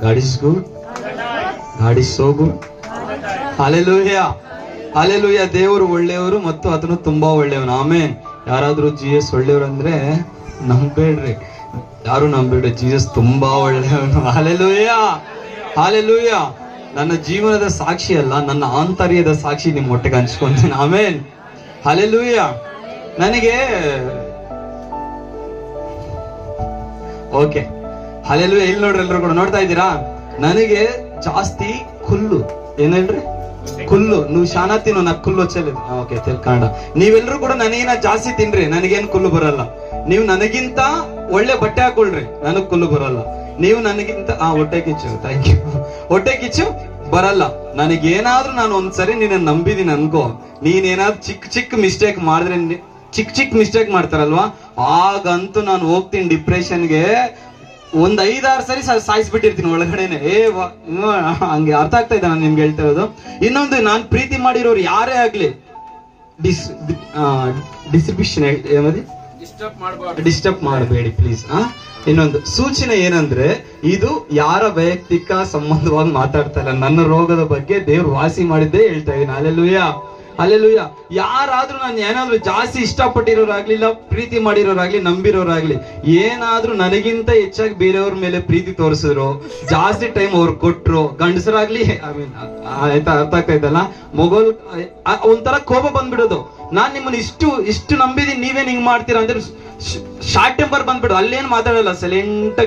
God is good God is so good. Hallelujah. ದೇವರು ಒಳ್ಳೆಯವರು ಮತ್ತು ಅದನ್ನು ತುಂಬಾ ಒಳ್ಳೆಯವನು. ಆಮೇನ್. ಯಾರಾದರೂ ಜಿ ಎಸ್ ಒಳ್ಳೆಯವರು ಅಂದ್ರೆ ನಂಬೇಡ್ರಿ. ಯಾರು ನಂಬೇಡ್ರಿ? ಜೀಸಸ್ ತುಂಬಾ ಒಳ್ಳೆಯವನು. ಅಲೆಲೂಯ ಅಲೆಲೂಯ ನನ್ನ ಜೀವನದ ಸಾಕ್ಷಿ ಅಲ್ಲ, ನನ್ನ ಆಂತರ್ಯದ ಸಾಕ್ಷಿ ನಿಮ್ಮ ಹೊಟ್ಟೆಗೆ ಹಂಚ್ಕೊಂತೀನಿ. ಆಮೇನ್. ಅಲೆಲೂಯ ನನಗೆ, ಓಕೆ. ಅಲ್ಲೆಲ್ಲೂ ಎಲ್ಲಿ ನೋಡ್ರಿ ಎಲ್ರು ಕೂಡ ನೋಡ್ತಾ ಇದ್ದೀರಾ? ನನಗೆ ಜಾಸ್ತಿ ಕುಲ್ಲು. ಏನ್ ಹೇಳ್ರಿ ಕುಲ್ಲು. ನೀವು ಶಾನ ತಿನ್ನು ನಾ ಕುಲ್ಲು ಹಚ್ಚಲಿದ್ ಓಕೆ ಕನ್ನಡ ನೀವೆಲ್ರು ಕೂಡ ನನಗಿನ ಜಾಸ್ತಿ ತಿನ್ರಿ. ನನಗೇನು ಕುಲ್ಲು ಬರಲ್ಲ. ನೀವು ನನಗಿಂತ ಒಳ್ಳೆ ಬಟ್ಟೆ ಹಾಕೊಳ್ರಿ. ನನಗ್ ಕುಲ್ಲು ಬರಲ್ಲ. ನೀವು ನನಗಿಂತ ಆ ಹೊಟ್ಟೆ ಕಿಚ್ಚು. ಥ್ಯಾಂಕ್ ಯು ಹೊಟ್ಟೆ ಕಿಚ್ಚು ಬರಲ್ಲ. ನನಗೇನಾದ್ರೂ ನಾನು ಒಂದ್ಸರಿ ನಿನ್ನ ನಂಬಿದೀನಿ ಅನ್ಕೋ. ನೀನೇನಾದ್ರು ಚಿಕ್ಕ ಚಿಕ್ಕ ಮಿಸ್ಟೇಕ್ ಮಾಡಿದ್ರೆ ಚಿಕ್ಕ ಚಿಕ್ಕ ಮಿಸ್ಟೇಕ್ ಮಾಡ್ತಾರಲ್ವಾ? ಆಗಂತೂ ನಾನು ಹೋಗ್ತೀನಿ ಡಿಪ್ರೆಷನ್ಗೆ ಒಂದ್ ಐದಾರು ಸರಿ ಸಾಯಿಸ್ಬಿಟ್ಟಿರ್ತೀನಿ ಒಳಗಡೆನೆ. ಏ ಹಂಗೆ ಅರ್ಥ ಆಗ್ತಾ ಇದ್ದ ನಾನು ನಿಮ್ಗೆ ಹೇಳ್ತಾ ಇರೋದು. ಇನ್ನೊಂದು ನಾನ್ ಪ್ರೀತಿ ಮಾಡಿರೋರು ಯಾರೇ ಆಗ್ಲಿ ಡಿಸ್ ಡಿಸ್ಟ್ರಿಬ್ಯೂಷನ್ ಡಿಸ್ಟರ್ಬ್ ಮಾಡಬೇಡಿ ಪ್ಲೀಸ್ ಇನ್ನೊಂದು ಸೂಚನೆ ಏನಂದ್ರೆ ಇದು ಯಾರ ವೈಯಕ್ತಿಕ ಸಂಬಂಧವಾಗಿ ಮಾತಾಡ್ತಾ ಇಲ್ಲ. ನನ್ನ ರೋಗದ ಬಗ್ಗೆ ದೇವ್ರು ವಾಸಿ ಮಾಡಿದ್ದೇ ಹೇಳ್ತಾ ಇದೀನಿ ಅಲ್ಲೆಲ್ಲೂಯ ಅಲ್ಲೆಲ್ಲೂಯ ಯಾರಾದ್ರೂ ನಾನು ಏನಾದ್ರೂ ಜಾಸ್ತಿ ಇಷ್ಟಪಟ್ಟಿರೋರಾಗ್ಲಿ ಇಲ್ಲ ಪ್ರೀತಿ ಮಾಡಿರೋರಾಗ್ಲಿ ನಂಬಿರೋರಾಗ್ಲಿ ಏನಾದ್ರೂ ನನಗಿಂತ ಹೆಚ್ಚಾಗಿ ಬೇರೆಯವ್ರ ಮೇಲೆ ಪ್ರೀತಿ ತೋರಿಸಿದ್ರು ಜಾಸ್ತಿ ಟೈಮ್ ಅವ್ರು ಕೊಟ್ರು ಗಂಡಸರಾಗ್ಲಿ ಐ ಮೀನ್ ಆಯ್ತಾ ಅರ್ಥ ಆಗ್ತೈತಲ್ಲ ಮೊಘಲ್ ಆ, ಒಂಥರ ಕೋಪ ಬಂದ್ಬಿಡೋದು. ನಾನ್ ನಿಮ್ಮನ್ನ ಇಷ್ಟು ಇಷ್ಟು ನಂಬಿದೀನಿ ನೀವೇನ್ ಹಿಂಗ್ ಮಾಡ್ತೀರಾ ಅಂದ್ರೆ ಶಾರ್ಟ್ ಟೆಂಪರ್ ಬಂದ್ಬಿಡು. ಅಲ್ಲೇನು ಮಾತಾಡಲ್ಲ.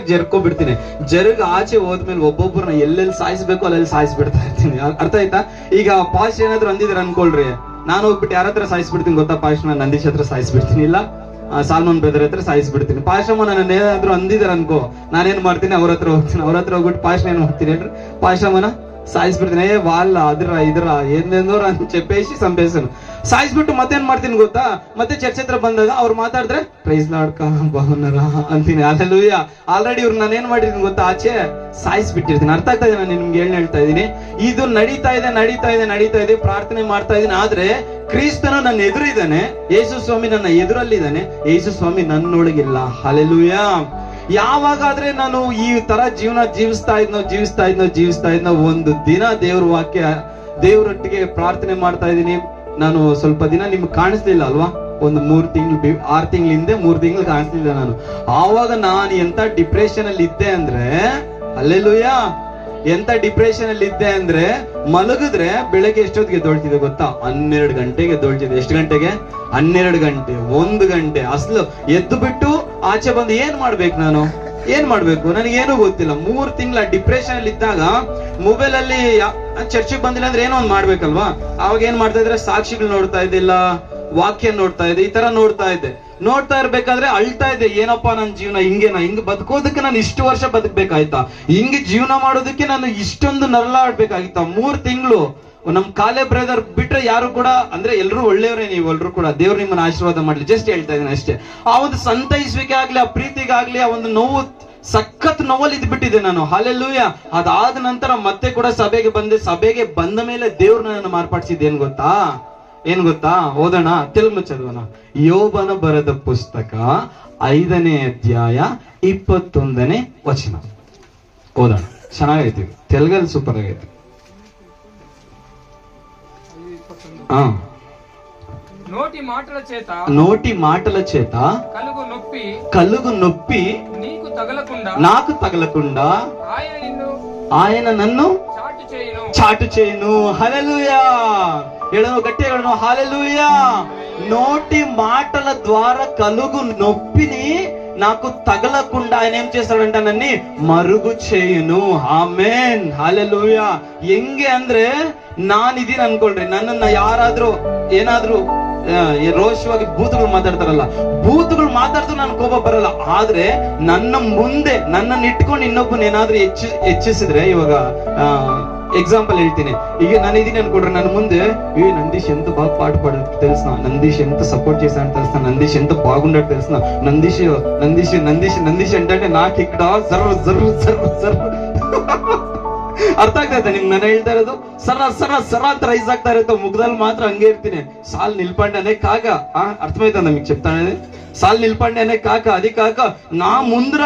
ಜರ್ಕೋ ಬಿಡ್ತೀನಿ ಜರ್ಗ್ ಆಚೆ ಹೋದ್ಮೇಲೆ ಒಬ್ಬೊಬ್ಬರನ್ನ ಎಲ್ಲೆಲ್ಲಿ ಸಾಯಿಸ್ಬೇಕು ಅಲ್ಲೆಲ್ಲಿ ಸಾಯಿಸ್ಬಿಡ್ತಾ ಇರ್ತೀನಿ. ಅರ್ಥ ಆಯ್ತಾ? ಈಗ ಪಾಸ್ಟ್ ಏನಾದ್ರು ಅಂದಿದ್ರೆ ಅನ್ಕೊಳ್ರಿ. ನಾನು ಹೋಗ್ಬಿಟ್ಟು ಯಾರ ಹತ್ರ ಸಾಯಿಸ್ಬಿಡ್ತೀನಿ ಗೊತ್ತಾ? ಪಾಶ್ನ ನಂದೀಶ್ ಹತ್ರ ಸಾಯಿಸ್ಬಿಡ್ತೀನಿ. ಇಲ್ಲ? ಸಾಲ್ಮನ್ ಬ್ರದರ್ ಹತ್ರ ಸಾಯಿಸ್ಬಿಡ್ತೀನಿ. ಪಾಶಮ್ಮ ನನ್ನ ಏನಾದ್ರು ಅಂದಿದ್ರೆ ಅನ್ಕೋ. ನಾನೇನ್ ಮಾಡ್ತೀನಿ? ಅವ್ರ ಹತ್ರ ಹೋಗ್ತೀನಿ. ಅವ್ರ ಹತ್ರ ಹೋಗ್ಬಿಟ್ಟು ಪಾಶ್ ಏನ್ ಮಾಡ್ತೀನಿ ಹೇಳ್ರಿ? ಪಾಶಮ್ಮನ ಸಾಯಿಸ್ಬಿಡ್ತೀನಿ. ಏ ವಾಲ್ ಅದ್ರ ಇದ್ರ? ಏನೇನೋ ನಾನು ಸಂಪೇಸನು. ಸಾಯಿಸ್ಬಿಟ್ಟು ಮತ್ತೇನ್ ಮಾಡ್ತೀನಿ ಗೊತ್ತಾ? ಮತ್ತೆ ಚರ್ಚೆ ಹತ್ರ ಬಂದಾಗ ಅವ್ರು ಮಾತಾಡಿದ್ರೆ ಪ್ರೈಸ್ ಲಾಡ್ಕ ಬಹುನರ ಅಂತೀನಿ. ಅಲ್ಲೂಯ್ಯ ಆಲ್ರೆಡಿ ಇವ್ರು ನಾನೇನ್ ಮಾಡಿದೀನಿ ಗೊತ್ತಾ? ಆಚೆ ಸಾಯಿಸ್ಬಿಟ್ಟಿರ್ತೀನಿ. ಅರ್ಥ ಆಗ್ತಾ ಇದೆ ನಾನು ನಿಮ್ಗೆ ಏನ್ ಹೇಳ್ತಾ ಇದೀನಿ. ಇದು ನಡೀತಾ ಇದೆ ನಡೀತಾ ಇದೆ ನಡೀತಾ ಇದೆ. ಪ್ರಾರ್ಥನೆ ಮಾಡ್ತಾ ಇದ್ದೀನಿ ಆದ್ರೆ ಕ್ರಿಸ್ತನ ನನ್ನ ಎದುರಿದ್ದಾನೆ. ಯೇಸು ಸ್ವಾಮಿ ನನ್ನ ಎದುರಲ್ಲಿದ್ದಾನೆ. ಯೇಸು ಸ್ವಾಮಿ ನನ್ನೊಳಗಿಲ್ಲ. ಹಲೆಲೂಯ ಯಾವಾಗಾದ್ರೆ ನಾನು ಈ ತರ ಜೀವನ ಜೀವಿಸ್ತಾ ಇದ್ನೋ ಜೀವಿಸ್ತಾ ಇದ್ನೋ ಜೀವಿಸ್ತಾ ಇದ್ನೋ, ಒಂದು ದಿನ ದೇವ್ರ ವಾಕ್ಯ ದೇವ್ರೊಟ್ಟಿಗೆ ಪ್ರಾರ್ಥನೆ ಮಾಡ್ತಾ ಇದ್ದೀನಿ ನಾನು ಸ್ವಲ್ಪ ದಿನ ನಿಮ್ಗೆ ಕಾಣಿಸ್ಲಿಲ್ಲ ಅಲ್ವಾ? ಒಂದು ಮೂರ್ ತಿಂಗಳು ಆರ್ ತಿಂಗಳ ಹಿಂದೆ ಮೂರ್ ತಿಂಗಳು ಕಾಣಿಸ್ಲಿಲ್ಲ ನಾನು. ಆವಾಗ ನಾನು ಎಂತ ಡಿಪ್ರೆಷನ್ ಅಲ್ಲಿ ಇದ್ದೆ ಅಂದ್ರೆ ಅಲ್ಲೆಲ್ಲೂಯ ಎಂತ ಡಿಪ್ರೆಷನ್ ಅಲ್ಲಿ ಇದ್ದೆ ಅಂದ್ರೆ, ಮಲಗಿದ್ರೆ ಬೆಳಗ್ಗೆ ಎಷ್ಟೊತ್ತಿಗೆ ದೊಳ್ತಿದೆ ಗೊತ್ತಾ? ಹನ್ನೆರಡು ಗಂಟೆಗೆ ದೊಳ್ತಿದೆ ಎಷ್ಟು ಗಂಟೆಗೆ? ಹನ್ನೆರಡು ಗಂಟೆ, ಒಂದು ಗಂಟೆ. ಅಸಲು ಎದ್ದು ಬಿಟ್ಟು ಆಚೆ ಬಂದು ಏನ್ ಮಾಡ್ಬೇಕು ನಾನು? ಏನ್ ಮಾಡ್ಬೇಕು? ನನಗೇನು ಗೊತ್ತಿಲ್ಲ. ಮೂರ್ ತಿಂಗಳ ಡಿಪ್ರೆಷನ್ ಅಲ್ಲಿ ಇದ್ದಾಗ ಮೊಬೈಲ್ ಅಲ್ಲಿ ಚರ್ಚಿಗೆ ಬಂದಿಲ್ಲ ಅಂದ್ರೆ ಏನೋ ಒಂದು ಮಾಡ್ಬೇಕಲ್ವಾ? ಅವಾಗ ಏನ್ ಮಾಡ್ತಾ ಇದ್ರೆ ಸಾಕ್ಷಿಗಳು ನೋಡ್ತಾ ಇದ್ದಿಲ್ಲ ವಾಕ್ಯ ನೋಡ್ತಾ ಇದೆ ಈ ತರ ನೋಡ್ತಾ ಇದ್ದೆ. ನೋಡ್ತಾ ಇರ್ಬೇಕಾದ್ರೆ ಅಳ್ತಾ ಇದೆ ಏನಪ್ಪಾ ನನ್ನ ಜೀವನ ಹಿಂಗೇನಾ ಹಿಂಗ್ ಬದುಕೋದಕ್ಕೆ ನಾನು ಇಷ್ಟು ವರ್ಷ ಬದುಕ್ಬೇಕಾಯ್ತಾ? ಹಿಂಗ್ ಜೀವನ ಮಾಡೋದಕ್ಕೆ ನಾನು ಇಷ್ಟೊಂದು ನರಳಾಡ್ಬೇಕಾಗಿತ್ತ? ಮೂರ್ ತಿಂಗಳು. ನಮ್ ಕಾಲೇ ಬ್ರದರ್ ಬಿಟ್ರೆ ಯಾರು ಕೂಡ, ಅಂದ್ರೆ ಎಲ್ರು ಒಳ್ಳೆಯವರೇ ನೀವು, ಎಲ್ರು ಕೂಡ. ದೇವ್ರು ನಿಮ್ಮನ್ನ ಆಶೀರ್ವಾದ ಮಾಡ್ಲಿ. ಜಸ್ಟ್ ಹೇಳ್ತಾ ಇದ್ದೀನಿ ಅಷ್ಟೇ. ಆ ಒಂದು ಸಂತೈಸುವಿಕೆ ಆಗ್ಲಿ, ಆ ಪ್ರೀತಿಗಾಗ್ಲಿ, ಆ ಒಂದು ನೋವು ಸಖತ್ ನೋವಲ್ಲಿ ಇದ್ಬಿಟ್ಟಿದೆ ನಾನು ಹಾಲೆಲ್ಲೂಯ ಅದಾದ ನಂತರ ಮತ್ತೆ ಕೂಡ ಸಭೆಗೆ ಬಂದೆ ಸಭೆಗೆ ಬಂದ ಮೇಲೆ ದೇವ್ರು ನನ್ನನ್ನು ಮಾರ್ಪಾಡಿಸಿದ್ದು ಏನ್ ಗೊತ್ತಾ ಏನ್ ಗೊತ್ತಾ ಓದೋಣ ತೆಲುಗು ಚದೋಣ ಯೋಬನ ಬರೆದ ಪುಸ್ತಕ ಐದನೇ ಅಧ್ಯಾಯ ಇಪ್ಪತ್ತೊಂದನೇ ವಚನ ಓದೋಣ ಚೆನ್ನಾಗೈತಿ ತೆಲುಗಲ್ಲಿ ಸೂಪರ್ ಆಗೈತಿ ఆ నోటి మాటల చేత నోటి మాటల చేత కలుగు నొప్పి కలుగు నొప్పి నీకు తగలకుండా నాకు తగలకుండా ఆయన నిన్ను ఆయన నన్ను చాటు చేయును చాటు చేయను హలలుయా ఎడను గట్టిగా ఎడను హలలుయా నోటి మాటల ద్వారా కలుగు నొప్పిని నాకు తగలకుండా ఆయన ఏం చేస్తాడంట నన్ను మరుగు చేయును ಆಮೇನ್ ಹಾಲೆಲೂಯ ಹೆಂಗೆ ಅಂದ್ರೆ ನಾನ್ ಇದೀನಿ ಅನ್ಕೊಳ್ರಿ ನನ್ನನ್ನ ಯಾರಾದ್ರೂ ಏನಾದ್ರೂ ಆ, ಈ ರೋಷವಾಗಿ ಭೂತಗಳು ಮಾತಾಡ್ತಾರಲ್ಲ ಭೂತಗಳು ಮಾತಾಡಿದ್ರು ನನ್ ಕೋಪ ಬರಲ್ಲ ಆದ್ರೆ ನನ್ನ ಮುಂದೆ ನನ್ನನ್ನು ಇಟ್ಕೊಂಡು ಇನ್ನೊಬ್ಬನ ಏನಾದ್ರೂ ಹೆಚ್ಚು ಹೆಚ್ಚಿಸಿದ್ರೆ ಇವಾಗ ఎగ్జాంపుల్ ಹೇಳ್ತೀನಿ ಈಗ ನಾನು ಇದೀನಿ ಅನ್ಕೊಡ್ರಿ ನನ್ನ ముందే ఏ నందీష్ ఎంత బాగా పాట పాడు తెలుసా నందీష్ ఎంత సపోర్ట్ చేశాను తెలుసా నందీష్ ఎంత బాగుండాడు తెలుసా నందీష్ నందీష్ నందీష్ నందీష్ అంటే నాకు ఇక్కడ జర్ర జర్ర జర్ర జర్ర ಅರ್ಥ ಆಗ್ತಾ ಇದೆ? ನಿಮ್ ನಾನು ಹೇಳ್ತಾ ಇರೋದು, ಸರ ಸರ ಸರ ಅಂತ ರೈಸ್ ಆಗ್ತಾ ಇರುತ್ತೆ ಮುಗ್ದಲ್ಲಿ ಮಾತ್ರ ಹಂಗೆ ಇರ್ತೀನಿ. ಸಾಲ್ ನಿಲ್ಪಂಡನೆ ಕಾಕ, ಆ, ಅರ್ಥ ಆಯ್ತಾ ನಮಗೆ ಚೆಪ್ತಾನೆ ಸಾಲ್ ನಿಲ್ಪಂಡನೆ ಕಾಕ అది ನಾ ಮುಂದ್ರ ముందర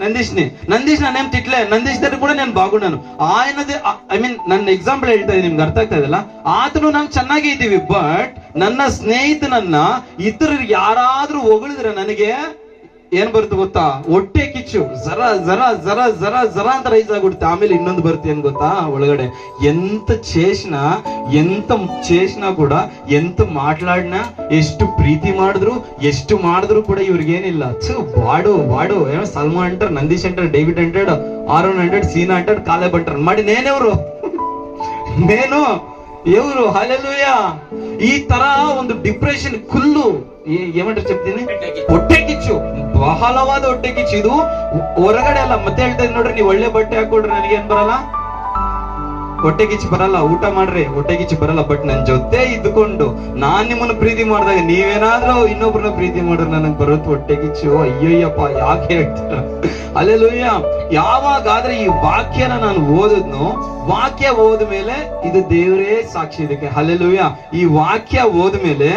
ನಂದೀಶ್ నందీష్ని నందీష్ ನೇಮ್ ತಿಟ್ಲೆ నందీష్ ಕೂಡ ನಾನು నేను బాగున్నాను ಆಯ್ನದೇ ಐ ಮೀನ್ ನನ್ನ ಎಕ್ಸಾಂಪಲ್ ಹೇಳ್ತಾ ಇದ್ದೀನಿ, ನಿಮ್ಗೆ ಅರ್ಥ ಆಗ್ತಾ ಇದಲ್ಲ ಆತನು ನಾವು ಚೆನ್ನಾಗಿ ಇದ್ದೀವಿ ಬಟ್ ನನ್ನ ಸ್ನೇಹಿತನನ್ನ ಇತರ ಯಾರಾದ್ರೂ ಹೊಗಳಿದ್ರೆ ನನಗೆ ಏನ್ ಬರುತ್ತೆ ಗೊತ್ತಾ? ಹೊಟ್ಟೆ ಹೆಚ್ಚು. ಜರ ಜರ ಜರ ಜರ ಜರ ಅಂತ ರೈಸ್ ಆಗ್ಬಿಡುತ್ತೆ. ಆಮೇಲೆ ಇನ್ನೊಂದು ಬರ್ತೀಯನ್ ಗೊತ್ತಾ? ಒಳಗಡೆ. ಎಂತ ಚೇಷ್ನ ಎಂತ ಚೇಷ್ನ ಕೂಡ, ಎಂತ ಮಾట్లాಡ್ನ ಎಷ್ಟು ಪ್ರೀತಿ ಮಾಡಿದ್ರು, ಎಷ್ಟು ಮಾಡಿದ್ರು ಕೂಡ ಇವ್ರಿಗೇನಿಲ್ಲ. ಚು ಬಾಡು ಬಾಡು. ಏನೋ ಸಲ್ಮಾನ್ ಅಂಟರ್, ನಂದೀಶ್ ಅಂಟರ್, ಡೇವಿಡ್ ಅಂಟರ್, ಆರೋನ್ ಅಂಟರ್, ಸೀನಾ ಅಂಟರ್, ಕಾಲೇ ಬಂಟರ್ ಮಾಡಿ ನೇನವ್ರು ನೇನು. ಇವರು ಹಲಲುಯ ಈ ತರ ಒಂದು ಡಿಪ್ರೆಷನ್ ಕುಲ್ಲು ಏಮಂಟ್ರೆ ಚೆಪ್ತೀನಿ? ಹೊಟ್ಟೆ ಕಿಚ್ಚು. ಬಹಳವಾದ ಹೊಟ್ಟೆ ಕಿಚ್ಚು ಇದು ಹೊರಗಡೆ ಅಲ್ಲ, ಮತ್ತೆ ಹೇಳ್ತಾ ನೋಡ್ರಿ, ನೀವು ಒಳ್ಳೆ ಬಟ್ಟೆ ಹಾಕೊಡ್ರಿ ನನಗೇನ್ ಬರಲ್ಲ? ಹೊಟ್ಟೆ ಕಿಚ್ಚು ಬರಲ್ಲ, ಊಟ ಮಾಡ್ರಿ, ಹೊಟ್ಟೆ ಕಿಚ್ಚು ಬರಲ್ಲ ಬಟ್ ನನ್ ಜೊತೆ ಇದ್ಕೊಂಡು ನಾನ್ ನಿಮ್ಮನ್ನ ಪ್ರೀತಿ ಮಾಡಿದಾಗ ನೀವೇನಾದ್ರೂ ಇನ್ನೊಬ್ರನ್ನ ಪ್ರೀತಿ ಮಾಡಿದ್ರೆ ನನಗ್ ಬರುತ್ತೆ ಹೊಟ್ಟೆ ಕಿಚ್ಚು. ಅಯ್ಯಯ್ಯಪ್ಪ, ಯಾಕೆ ಹೇಳ್ತೀರ? ಲೂಯ್ಯ ಯಾವಾಗಾದ್ರೆ ಈ ವಾಕ್ಯನ ನಾನು ಓದಿದ್ನೋ, ವಾಕ್ಯ ಓದ ಮೇಲೆ ಇದು ದೇವರೇ ಸಾಕ್ಷಿ ಇದಕ್ಕೆ. ಅಲ್ಲೆಲ್ಲೂಯ್ಯ ಈ ವಾಕ್ಯ ಓದ್ಮೇಲೆ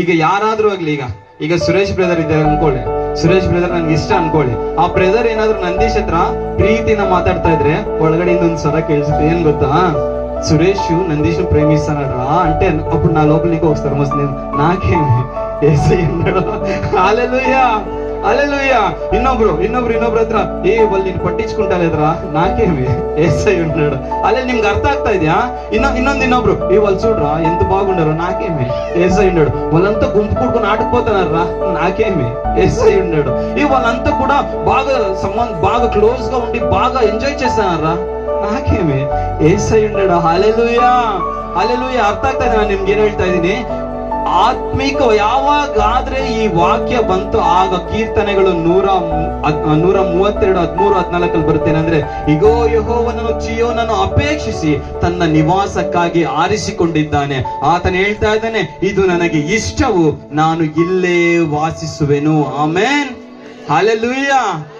ಈಗ ಯಾರಾದ್ರೂ ಆಗ್ಲಿ, ಈಗ ಈಗ ಸುರೇಶ್ ಬ್ರದರ್ ಇದ್ದಾರೆ ಅನ್ಕೊಳ್ಳಿ ಸುರೇಶ್ ಬ್ರದರ್ ನನ್ಗೆ ಇಷ್ಟ ಅನ್ಕೊಳ್ಳಿ ಆ ಬ್ರದರ್ ಏನಾದ್ರು ನಂದೀಶ್ ಹತ್ರ ಪ್ರೀತಿನ ಮಾತಾಡ್ತಾ ಇದ್ರೆ ಒಳಗಡೆ ಇನ್ನೊಂದ್ ಸ್ವರ ಕೇಳಿಸುತ್ತೆ ಏನ್ ಗೊತ್ತಾ సురేష్ నందీష్ ప్రేమిస్తానరా అంటే అప్పుడు నా లోపల నీకు ఒక స్థలం వస్తుంది నాకేమి ఏసై ఉన్నాడు అలెలుయా అలెలుయా ಇನ್ನೊಬ್ರು ಇನ್ನೊಬ್ರು ಇನ್ನೊಬ್ರ ಹತ್ರ ಏ వాళ్ళు ನೀನು ಪಟ್ಟಿಸ್ಕೊಂತಾ ಇದ್ರಾ నాకేమి ఏసై ఉన్నాడు అలే ನಿಮ್ಗೆ అర్థ ಆಗ್ತಾ ಇದೆಯಾ ఇన్న ಇನ್ನೊಂದು ಇನ್ನೊಬ್ರು ఏ వాళ్ళు చూడరా ఎంత బాగుండారు నాకేమి ఏసై ఉన్నాడు వాళ్ళంతా గుంపు కూడుకుని ఆడుకుపోతున్నారా నాకేమి ఏసై ఉన్నాడు ఈ వాళ్ళంతా కూడా బాగా సంబంధ బాగా క్లోజ్ గా ఉండి బాగా ఎంజాయ్ చేస్తున్నారా ನಾಕೇಮೆ ಏಸೈ ఉన్నాడు ಹಾಲೆಲೂಯಾ ಹಾಲೆಲೂಯಾ ಅರ್ಥ ಆಗ್ತಾ ಇದೆ ನಾನು ನಿಮ್ಗೆ ಏನ್ ಹೇಳ್ತಾ ಇದ್ದೀನಿ ಆತ್ಮಿಕ ಯಾವಾಗಾದ್ರೆ ಈ ವಾಕ್ಯ ಬಂತು, ಆಗ ಕೀರ್ತನೆಗಳು ನೂರ ನೂರ ಮೂವತ್ತೆರಡು, ಹದ್ಮೂರು, ಹದ್ನಾಲ್ಕಲ್ಲಿ ಬರುತ್ತೇನೆಂದ್ರೆ ಇಗೋ ಯಹೋವನನ್ನು ಚಿಯೋನನ್ನು ಅಪೇಕ್ಷಿಸಿ ತನ್ನ ನಿವಾಸಕ್ಕಾಗಿ ಆರಿಸಿಕೊಂಡಿದ್ದಾನೆ. ಆತನ ಹೇಳ್ತಾ ಇದ್ದಾನೆ, ಇದು ನನಗೆ ಇಷ್ಟವು, ನಾನು ಇಲ್ಲೇ ವಾಸಿಸುವೆನು. ಆಮೇನ್. ಅಲೆಲುಯ್ಯ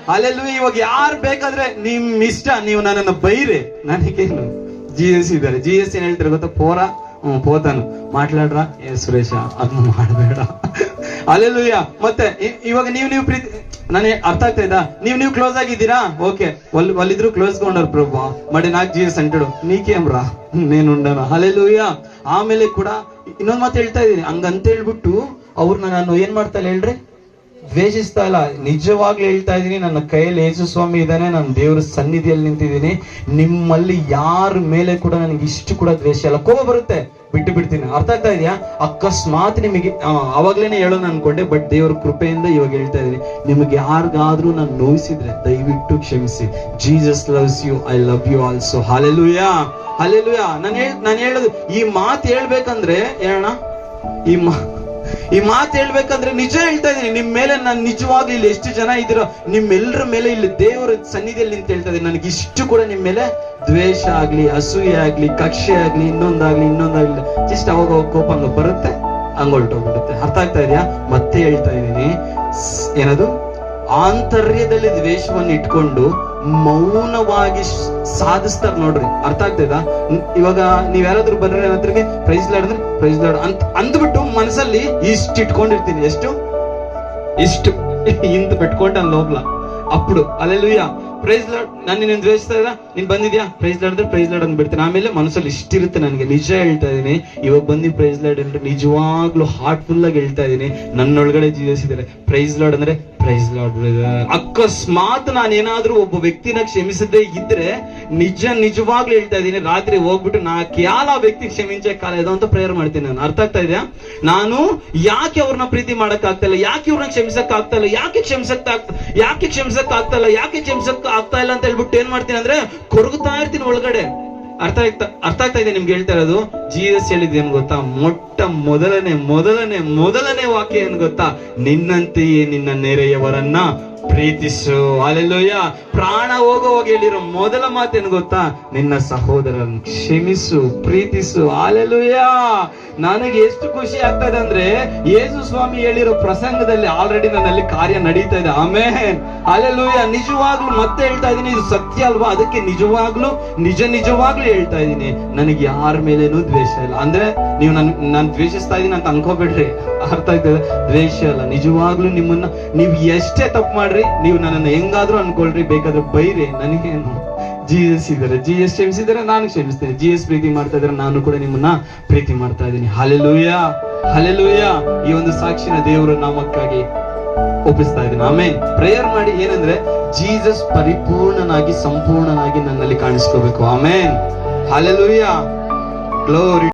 ಅಲ್ಲೆಲ್ಲೂಯ್ಯ ಇವಾಗ ಯಾರು ಬೇಕಾದ್ರೆ ನಿಮ್ ಇಷ್ಟ ನೀವು ನನ್ನನ್ನು ಬೈರೆ. ನನಗೇನು, ಜಿ ಎಸ್ ಇದ್ದಾರೆ. ಜಿ ಎಸ್ ಏನ್ ಹೇಳ್ತಾರೆ ಗೊತ್ತಾ? ಪೋರ. ಪೋತಾನು. మాట్లాడరా ಏ, ಸುರೇಶ ಅದನ್ನು ಮಾಡಬೇಡ. ಅಲ್ಲೆಲ್ಲೂಯ್ಯ ಮತ್ತೆ ಇವಾಗ ನೀವು ನೀವು ಪ್ರೀತಿ, ನನಗೆ ಅರ್ಥ ಆಗ್ತಾ ಇದ್ದಾ? ನೀವು ನೀವು ಕ್ಲೋಸ್ ಆಗಿದ್ದೀರಾ? ಓಕೆ. ಒಲ್, ಒಲ್ಲಿದ್ರು ಕ್ಲೋಸ್ ಕೊಂಡರು ಪ್ರಭು. ಮಡಿ ನಾಕ್ ಜೀವಸ್ ಅಂಟಡು ನೀಕೇಮ್ರಾ? ನೀನುಂಡನ ಅಲ್ಲೆಲ್ಲೂಯ್ಯ ಆಮೇಲೆ ಕೂಡ ಇನ್ನೊಂದು ಮಾತು ಹೇಳ್ತಾ ಇದ್ದೀನಿ. ಹಂಗಂತ ಹೇಳ್ಬಿಟ್ಟು ಅವ್ರನ್ನ ನಾನು ಏನ್ ಮಾಡ್ತಾ ಹೇಳ್ರಿ? ದ್ವೇಷಿಸ್ತಾ ಇಲ್ಲ. ನಿಜವಾಗ್ಲೂ ಹೇಳ್ತಾ ಇದ್ದೀನಿ, ನನ್ನ ಕೈಯಲ್ಲಿ ಯೇಸು ಸ್ವಾಮಿ ಇದ್ದಾನೆ, ನಾನು ದೇವರ ಸನ್ನಿಧಿಯಲ್ಲಿ ನಿಂತಿದ್ದೀನಿ. ನಿಮ್ಮಲ್ಲಿ ಯಾರ ಮೇಲೆ ಕೂಡ ನನಗೆ ಇಷ್ಟು ಕೂಡ ದ್ವೇಷ ಇಲ್ಲ. ಕೋಪ ಬರುತ್ತೆ, ಬಿಟ್ಟು ಬಿಡ್ತೀನಿ. ಅರ್ಥ ಆಗ್ತಾ ಇದೆಯಾ? ಅಕಸ್ಮಾತ್ ನಿಮಗೆ ಅವಾಗ್ಲೇನೆ ಹೇಳೋಣ ಅನ್ಕೊಂಡೆ ಬಟ್ ದೇವರ ಕೃಪೆಯಿಂದ ಇವಾಗ ಹೇಳ್ತಾ ಇದೀನಿ ನಿಮಗೆ ಯಾರಿಗಾದ್ರೂ ನಾನು ನೋಯಿಸಿದ್ರೆ ದಯವಿಟ್ಟು ಕ್ಷಮಿಸಿ. Jesus loves you I love you also hallelujah hallelujah ನಾನು ಹೇಳ್, ನಾನು ಹೇಳೋದು, ಈ ಮಾತು ಹೇಳ್ಬೇಕಂದ್ರೆ ಹೇಳೋಣ ಈ ಮಾ ಈ ಮಾತು ಹೇಳ್ಬೇಕಂದ್ರೆ ನಿಜ ಹೇಳ್ತಾ ಇದ್ದೀನಿ. ನಿಮ್ ಮೇಲೆ ನಾನು ನಿಜವಾಗ್ಲೂ ಇಲ್ಲಿ ಎಷ್ಟು ಜನ ಇದ್ದೀರೋ, ನಿಮ್ಮೆಲ್ಲರ ಮೇಲೆ ಇಲ್ಲಿ ದೇವರ ಸನ್ನಿಧಿಯಲ್ಲಿ ನಿಂತು ಹೇಳ್ತಾ ಇದ್ದೀನಿ. ನನಗೆ ಇಷ್ಟು ಕೂಡ ನಿಮ್ ಮೇಲೆ ದ್ವೇಷ ಆಗ್ಲಿ, ಅಸೂಯೆ ಆಗ್ಲಿ, ಕಕ್ಷೆ ಆಗ್ಲಿ, ಇನ್ನೊಂದಾಗ್ಲಿ ಇನ್ನೊಂದಾಗ್ಲಿ ಜಸ್ಟ್ ಅವಾಗ ಕೋಪ ಹಂಗ ಬರುತ್ತೆ ಹಂಗೊಳ್ಟೋಗ್ಬಿಡುತ್ತೆ ಅರ್ಥ ಆಗ್ತಾ ಇದೆಯಾ? ಮತ್ತೆ ಹೇಳ್ತಾ ಇದೀನಿ ಸ್- ಏನದು? ಆಂತರ್ಯದಲ್ಲಿ ದ್ವೇಷವನ್ನು ಇಟ್ಕೊಂಡು ಮೌನವಾಗಿ ಸಾಧಿಸ್ತಾರೆ ನೋಡ್ರಿ. ಅರ್ಥ ಆಗ್ತದ ಇವಾಗ ನೀವ್ ಯಾರಾದ್ರೂ ಬಂದ್ರೆ ಹತ್ರಗೆ ಪ್ರೈಸ್ ಲಾಡಿದ್ರೆ ಪ್ರೈಸ್ ಲಾಡ್ ಅಂತ ಅಂದ್ಬಿಟ್ಟು ಮನಸ್ಸಲ್ಲಿ ಇಷ್ಟ್ ಇಟ್ಕೊಂಡಿರ್ತೀನಿ. ಎಷ್ಟು? ಇಷ್ಟು ಇಂತ ಪೆಟ್ಕೊಂಡನ್ ಲೋಪ್ಲ. ಅಪ್ಪುಡು, ಅಲ್ಲೆಲ್ಲೂಯ್ಯ? ಪ್ರೈಸ್ ಲಾಡ್ ನಾನು ನಿನ್ನ ದ್ವೇಷಿಸ್ತಾ ಇದ್ದ? ನೀನ್ ಬಂದಿದ್ಯಾ? ಪ್ರೈಸ್ ಲಾಡಿದ್ರೆ ಪ್ರೈಸ್ ಲಾಡ್ ಅಂದ್ಬಿಡ್ತೀನಿ. ಆಮೇಲೆ ಮನಸ್ಸಲ್ಲಿ ಇಷ್ಟಿರುತ್ತೆ ನನಗೆ. ನಿಜ ಹೇಳ್ತಾ ಇದ್ದೀನಿ. ಇವಾಗ ಬಂದು ಪ್ರೈಸ್ ಲಾಡ್ ಅಂದ್ರೆ ನಿಜವಾಗ್ಲೂ ಹಾರ್ಟ್ ಫುಲ್ ಆಗಿ ಹೇಳ್ತಾ ಇದ್ದೀನಿ. ನನ್ನೊಳಗಡೆ ಜೀವಿಸಿದ್ದಾರೆ. ಪ್ರೈಸ್ ಲಾಡ್ ಅಂದ್ರೆ ಪ್ರೈಸ್ ಅಕಸ್ಮಾತ್ ನಾನು ಏನಾದ್ರೂ ಒಬ್ಬ ವ್ಯಕ್ತಿನ ಕ್ಷಮಿಸದೇ ಇದ್ರೆ ನಿಜ ನಿಜವಾಗ್ಲೂ ಹೇಳ್ತಾ ಇದೀನಿ ರಾತ್ರಿ ಹೋಗ್ಬಿಟ್ಟು ನಾ ಕ್ಯಾಲ ವ್ಯಕ್ತಿ ಕ್ಷಮಿಂಚೆ ಕಾಲ ಇದು ಅಂತ ಪ್ರೇಯರ್ ಮಾಡ್ತೀನಿ ನಾನು. ಅರ್ಥ ಆಗ್ತಾ ಇದೆಯಾ? ನಾನು ಯಾಕೆ ಅವ್ರನ್ನ ಪ್ರೀತಿ ಮಾಡಕ್ ಆಗ್ತಾ ಯಾಕೆ ಇವ್ರನ್ನ ಕ್ಷಮಿಸಕ್ ಆಗ್ತಾ ಇಲ್ಲ? ಯಾಕೆ ಕ್ಷಮಿಸಕ್ ಆಗ್ತಾ ಯಾಕೆ ಕ್ಷಮಿಸಕ್ ಆಗ್ತಾ ಯಾಕೆ ಕ್ಷಮಿಸಕ್ ಆಗ್ತಾ ಇಲ್ಲ ಅಂತ ಹೇಳ್ಬಿಟ್ಟು ಏನ್ ಮಾಡ್ತೀನಿ ಅಂದ್ರೆ ಕೊರಗುತ್ತಾ ಇರ್ತೀನಿ ಒಳಗಡೆ. ಅರ್ಥ ಆಗ್ತಾ ಅರ್ಥ ಆಗ್ತಾ ಇದೆ ನಿಮ್ಗೆ ಹೇಳ್ತಾ ಇರೋದು? ಜೀಸಸ್ ಏನ್ ಗೊತ್ತಾ? ಮೊಟ್ಟ ಮೊದಲನೇ ಮೊದಲನೇ ಮೊದಲನೇ ವಾಕ್ಯ ಏನ್ ಗೊತ್ತಾ? ನಿನ್ನಂತೆಯೇ ನಿನ್ನ ನೆರೆಯವರನ್ನ ಪ್ರೀತಿಸು. ಅಲ್ಲೆಲ್ಲೋಯ್ಯ ಪ್ರಾಣ ಹೋಗುವಾಗ ಹೇಳಿರೋ ಮೊದಲ ಮಾತೇನು ಗೊತ್ತಾ? ನಿನ್ನ ಸಹೋದರನ್ ಕ್ಷಮಿಸು, ಪ್ರೀತಿಸು. ಅಲ್ಲೆಲ್ಲೋಯ್ಯ ನನಗೆ ಎಷ್ಟು ಖುಷಿ ಆಗ್ತಾ ಇದೆ ಅಂದ್ರೆ, ಯೇಸು ಸ್ವಾಮಿ ಹೇಳಿರೋ ಪ್ರಸಂಗದಲ್ಲಿ ಆಲ್ರೆಡಿ ನನ್ನಲ್ಲಿ ಕಾರ್ಯ ನಡೀತಾ ಇದೆ. ಆಮೇನ್ ಅಲ್ಲೆಲ್ಲೂಯ್ಯ ನಿಜವಾಗ್ಲೂ ಮತ್ತೆ ಹೇಳ್ತಾ ಇದ್ದೀನಿ, ಇದು ಸತ್ಯ ಅಲ್ವಾ? ಅದಕ್ಕೆ ನಿಜವಾಗ್ಲೂ, ನಿಜ ನಿಜವಾಗ್ಲೂ ಹೇಳ್ತಾ ಇದ್ದೀನಿ. ನನಗೆ ಯಾರ ಮೇಲೇನೂ ದ್ವೇಷ ಇಲ್ಲ. ಅಂದ್ರೆ ನೀವು ನನ್, ನಾನು ದ್ವೇಷಿಸ್ತಾ ಇದ್ದೀನಿ ಅಂತ ಅನ್ಕೋಬೇಡ್ರಿ. ಅರ್ಥ ಆಯ್ತದೆ? ದ್ವೇಷ ಅಲ್ಲ. ನಿಜವಾಗ್ಲೂ ನಿಮ್ಮನ್ನ, ನೀವು ಎಷ್ಟೇ ತಪ್ಪು ಮಾಡ್ರಿ, ನೀವು ನನ್ನನ್ನು ಹೆಂಗಾದ್ರೂ ಅನ್ಕೊಳ್ರಿ, ಬೇಕಾದ್ರೆ ಬೈರಿ. ನನಗೇನು? ಎಸ್ ಇದ್ದಾರೆ. ಜಿ ಎಸ್ ಕ್ಷಮಿಸಿದರೆ ನಾನು ಕ್ಷಮಿಸ್ತೇನೆ. ಜಿ ಎಸ್ ಪ್ರೀತಿ ಮಾಡ್ತಾ ಇದ್ರೆ ನಾನು ಕೂಡ ನಿಮ್ಮನ್ನ ಪ್ರೀತಿ ಮಾಡ್ತಾ ಇದ್ದೀನಿ. ಹಲೆಲುಯ್ಯ ಹಲೆಲುಯ್ಯ ಈ ಒಂದು ಸಾಕ್ಷಿನ ದೇವರು ನಾಮಕ್ಕಾಗಿ ಒಪ್ಪಿಸ್ತಾ ಇದ್ದೀನಿ. ಆಮೇಲೆ ಪ್ರೇಯರ್ ಮಾಡಿ ಏನಂದ್ರೆ ಜೀಸಸ್ ಪರಿಪೂರ್ಣನಾಗಿ ಸಂಪೂರ್ಣನಾಗಿ ನನ್ನಲ್ಲಿ ಕಾಣಿಸ್ಕೋಬೇಕು. ಆಮೇನ್. Hallelujah glory